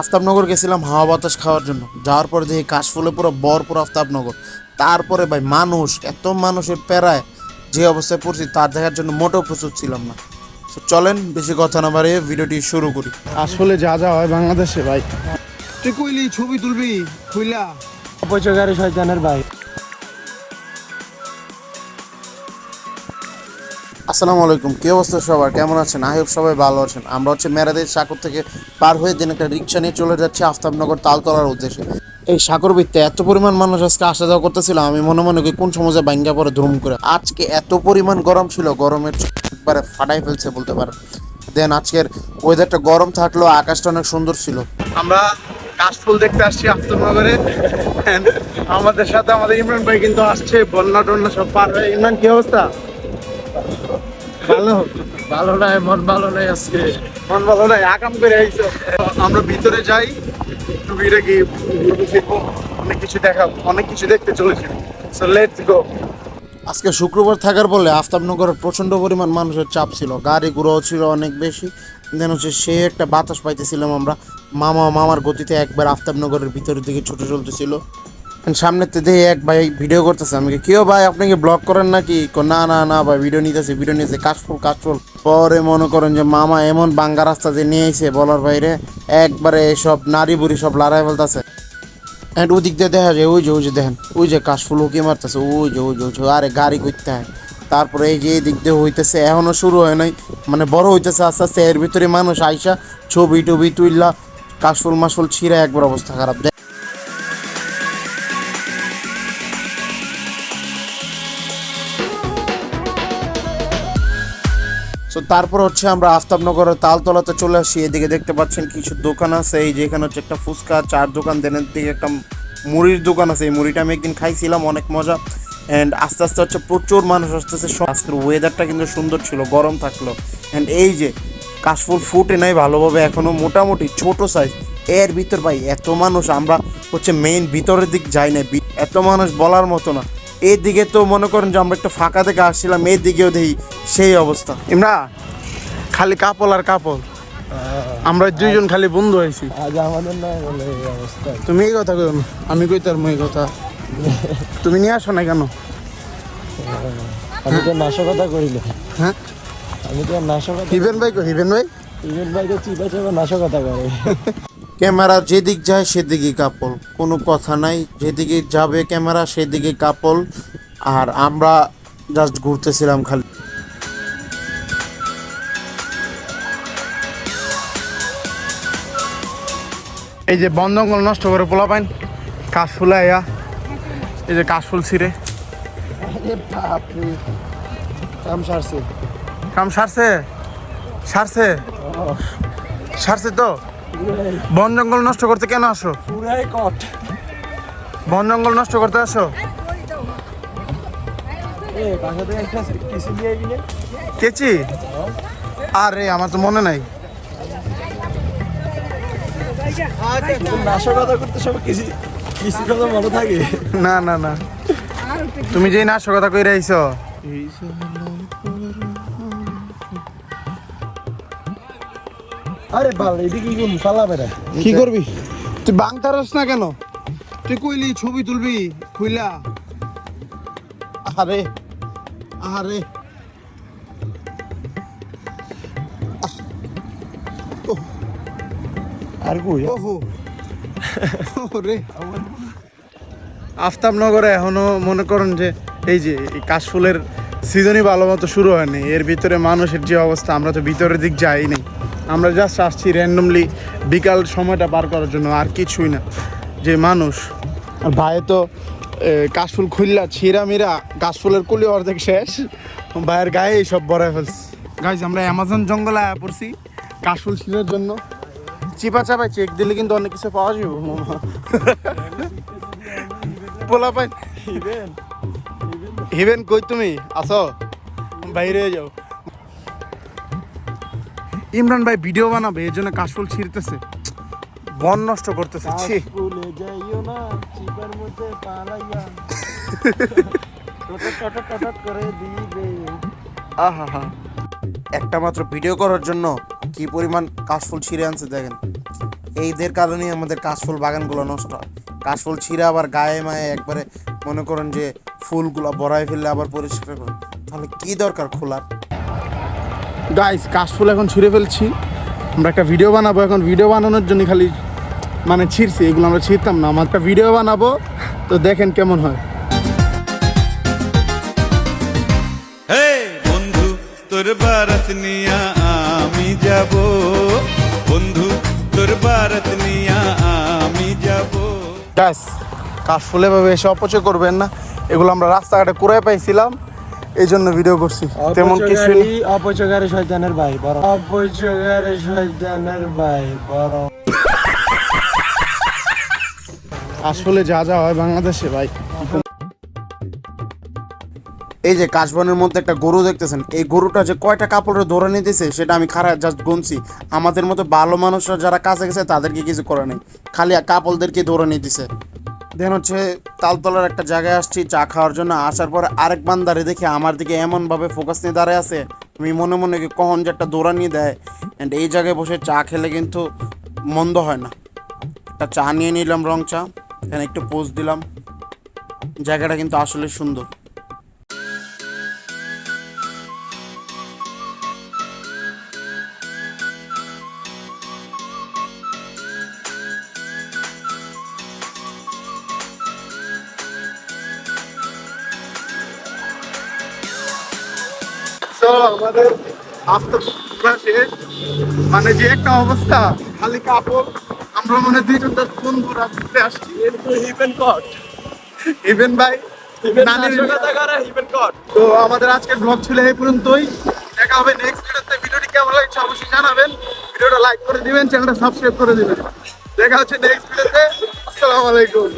আফতাবনগর গেছিলাম হাওয়া বাতাস খাওয়ার জন্য। যাওয়ার পরে দেখি কাশফুলে পুরো বরপুর আফতাবনগর। তারপরে ভাই মানুষ এত মানুষের প্যারায় যে অবস্থায় পড়ছি তার দেখার জন্য মোটেও প্রস্তুত ছিলাম না। তো চলেন বেশি কথা না বাড়িয়ে ভিডিওটি শুরু করি। আসলে যা যা হয় বাংলাদেশে ভাই। তুই কইলি ছবি তুলবি কইলা। অপচয়কারী শয়তানের ভাই। আসসালামু আলাইকুম। কি অবস্থা সবার? কেমন আছেন? আই সবাই ভালো আছেন। আমরা হচ্ছে মেরাদের সাগর থেকে পার হয়ে দিন একটা রিক্সা নিয়ে চলে যাচ্ছি আফতাবনগর তালতলার উদ্দেশ্যে। এই সাগর বৃত্তে এত পরিমাণ মানুষ আজকে আসা যাওয়া করতেছিল, আমি মনে মনে করি কোন সময় ভাঙ্গা পরে ধুম করে। আজকে এত পরিমাণ গরম ছিল, গরমের একবারে ফাটাই ফেলছে বলতে পারেন। দেন আজকের ওয়েদারটা গরম থাকলেও আকাশটা অনেক সুন্দর ছিল। আমরা কাশফুল দেখতে আসছি আফতাবনগরে। আমাদের সাথে আমাদের ইমরান ভাই কিন্তু আসছে বন্যা টন্যা সব পার হয়ে। ইমরান, কি অবস্থা? ভালো। ভালো নাই মন ভালো নাই আজকে। মন ভালো নাই আকাম করে আইছো। আমরা ভিতরে যাই টুবিটা কি ঘুরবো অনেক কিছু দেখাবো অনেক কিছু দেখতে চলেছি। সো লেটস গো আজকে শুক্রবার থাকার বলে আফতাবনগরে প্রচণ্ড পরিমাণ মানুষের চাপ ছিল। গাড়ি ঘোড়াও ছিল অনেক বেশি। দেন হচ্ছে সে একটা বাতাস পাইতেছিলাম আমরা। মামা মামার গতিতে একবার আফতাবনগরের ভিতরের দিকে ছুটে চলতেছিল। সামনেতে দিয়ে এক ভাই ভিডিও করতেছে। আমি কি, কেউ ভাই আপনি কি ব্লগ করেন নাকি? না না না ভাই ভিডিও নিতেছে ভিডিও নিতেছে কাশফুল কাশফুল। পরে মনে করেন যে মামা এমন বাঙ্গা রাস্তা দিয়ে নিয়ে এসে বলার বাইরে একবারে সব নারী বুড়ি সব লড়াই ফেলতেছে এন্ড ওদিক দিয়ে দেখা যায় ওই যে ওই যে দেখেন ওই যে কাশফুল উকি মারতেছে ওই যে ওই যে ওই যে আরে গাড়ি করতে হয়। তারপরে এই যে দিক দিয়ে হইতেছে এখনও শুরু হয় নাই মানে বড় হইতেছে আস্তে আস্তে এর ভিতরে মানুষ আইসা ছবি টবি তুইলা কাশফুল মাসফুল ছিঁড়ে একবার অবস্থা খারাপ। সো তারপর হচ্ছে আমরা আফতাবনগরের তালতলাতে চলে আসি। এদিকে দেখতে পাচ্ছেন কিছু দোকান আছে। এই যে এখানে হচ্ছে একটা ফুচকা চার দোকান দেনের দিকে একটা মুড়ির দোকান আছে। এই মুড়িটা আমি একদিন খাইছিলাম, অনেক মজা। অ্যান্ড আস্তে আস্তে হচ্ছে প্রচুর মানুষ আসতেছে। আজকের ওয়েদারটা কিন্তু সুন্দর ছিল, গরম থাকল। অ্যান্ড এই যে কাশফুল ফুটে নাই ভালোভাবে, এখনও মোটামুটি ছোট সাইজ এর ভিতর ভাই, এত মানুষ, আমরা হচ্ছে মেইন ভিতরের দিক যাই না এত মানুষ বলার মতো না। এই দিকে তো মনে করেন যে আমরা একটু ফাঁকা থেকে আসছিলাম এই দিকেও দেখি সেই অবস্থা। ইমরা খালি কাপল আর কাপল। আমরা দুইজন খালি বন্ধু হয়েছি। আজ আমাদের না বলে এই অবস্থা। তুমি এই কথা কই আমি কই তার এই কথা? তুমি নিয়ে আসো না কেন? আমি তো নাশকতা করি না। হ্যাঁ? আমি তো আর নাশকতা হিবেন ভাই কই হিবেন ভাই? হিবেন ভাই তো চিপা চাপা নাশকতা করে। ক্যামেরা যেদিক যায় সেদিকে কাপল। কোনো কথা নাই যেদিকে যাবে ক্যামেরা সেদিকে কাপল। আর আমরা জাস্ট ঘুরতেছিলাম খালি। এই যে বন জঙ্গল নষ্ট করে পোলা পাইন কাশফুল আয়া এই যে কাশফুল ছিঁড়ে। আরে কাম সারছে। কাম সারছে? সারছে? সারছে তো? বন জঙ্গল নষ্ট করতে কেন আসো? বন জঙ্গল নষ্ট করতে আসো? কেচি আরে আমার তো মনে নাই। নাশকতা করতে সব কিছু কিছু মনে থাকে। না না না। তুমি যেই নাশকতা কইরা আইছ আরে বাল এদিকে কোন পালা বেড়া কি করবি? তুই বাংতারস না কেন? তুই কইলি ছবি তুলবি খুইলা। আরে আরে আর কই? ওহো। ওরে। আফতাবনগরে এখনও মনে করেন যে এই যে এই কাশফুলের সিজনই ভালো মতো শুরু হয়নি। এর ভিতরে মানুষের যে অবস্থা আমরা তো ভিতরের দিক যাই নাই। আমরা জাস্ট আসছি র্যান্ডমলি বিকাল সময়টা পার করার জন্য আর কিছুই না। যে মানুষ আর ভাই তো কাশফুল খুললা ছিঁড়া মিরা কাশফুলের কুলি অর্ধেক শেষ। ভাইয়ের গায়ে সব বড়ায় ফেলছে। গাইজ আমরা অ্যামাজন জঙ্গলে আয়া পড়ছি কাশফুল ছিঁড়ার জন্য। চিপা চাপায় চেক দিলে কিন্তু অনেক কিছু পাওয়া যাবে। পোলা পাই হিবেন কই তুমি? আসো। বাইরে যাও। ইমরান ভাই ভিডিও বানাবে এই জন্য কাশফুল ছিঁড়তেছে। বন নষ্ট করতেছে ছি। আহা একটা মাত্র ভিডিও করার জন্য কি পরিমাণ কাশফুল ছিঁড়ে আনছে দেখেন। এইদের কারণেই আমাদের কাশফুল বাগানগুলো নষ্ট হয়। কাশফুল ছিঁড়ে আবার গায়ে মায়ে একবারে মনে করেন যে ফুলগুলো বড়াই ফেললে আবার পরিষ্কার করে। তাহলে কি দরকার খোলার? গাইস কাশফুল এখন ছিঁড়ে ফেলছি। আমরা একটা ভিডিও বানাবো। এখন ভিডিও বানানোর জন্য খালি মানে ছিঁড়ছি এগুলো আমরা ছিঁড়তাম না। আমার একটা ভিডিও বানাবো। তো দেখেন কেমন হয়। বন্ধু তোর বারাত নিয়া আমি যাব। বন্ধু তোর বারাত নিয়া আমি যাব। গাইস কাশফুল এভাবে এসে অপচয় করবেন না। এগুলো আমরা রাস্তাঘাটে কুড়াই পাইছিলাম। এই জন্য ভিডিও করছি। তেমন কিছু অপচয়কারী শয়তানের ভাই বড়। অপচয়কারী শয়তানের ভাই বড়। আসলে যা যা হয় বাংলাদেশে ভাই। এই যে কাশবনের মধ্যে একটা গরু দেখতেছেন এই গরুটা যে কয়টা কাপড়ে ধরে নিতেছে সেটা আমি খারাপ জাস্ট গুনছি। আমাদের মতো ভালো মানুষরা যারা কাছে গেছে তাদেরকে কিছু করে নেই। খালি কাপড়দেরকে ধরে নিতেছে। দেন হচ্ছে তালতলার একটা জায়গায় আসছি, চা খাওয়ার জন্য। আসার পর আরেক বান্দারে দেখে আমার দিকে এমনভাবে ফোকাস নিয়ে দাঁড়ায় আছে। আমি মনে মনে কি কখন যে একটা দৌড়া নিয়ে দেয়। অ্যান্ড এই জায়গায় বসে চা খেলে কিন্তু মন্দ হয় না। একটা চা নিয়ে নিলাম রং চা এখানে একটু পোস্ট দিলাম। জায়গাটা কিন্তু আসলে সুন্দর। তো আমাদের আফটার শেষ মানে যে একটা অবস্থা খালি কাপড়। আমরা মনে দুইজন দশ বন্ধুরা ঘুরতে আসছি। হিপেন কট ইভেন ভাই তো আমাদের আজকের ব্লগ ছিল এই পর্যন্তই। দেখা হবে নেক্সট ভিডিওতে। ভিডিওটি কেমন লাগছে অবশ্যই জানাবেন। ভিডিওটা লাইক করে দিবেন চ্যানেলটা সাবস্ক্রাইব করে দিবেন। দেখা হচ্ছে নেক্সট ভিডিওতে। আসসালামু আলাইকুম।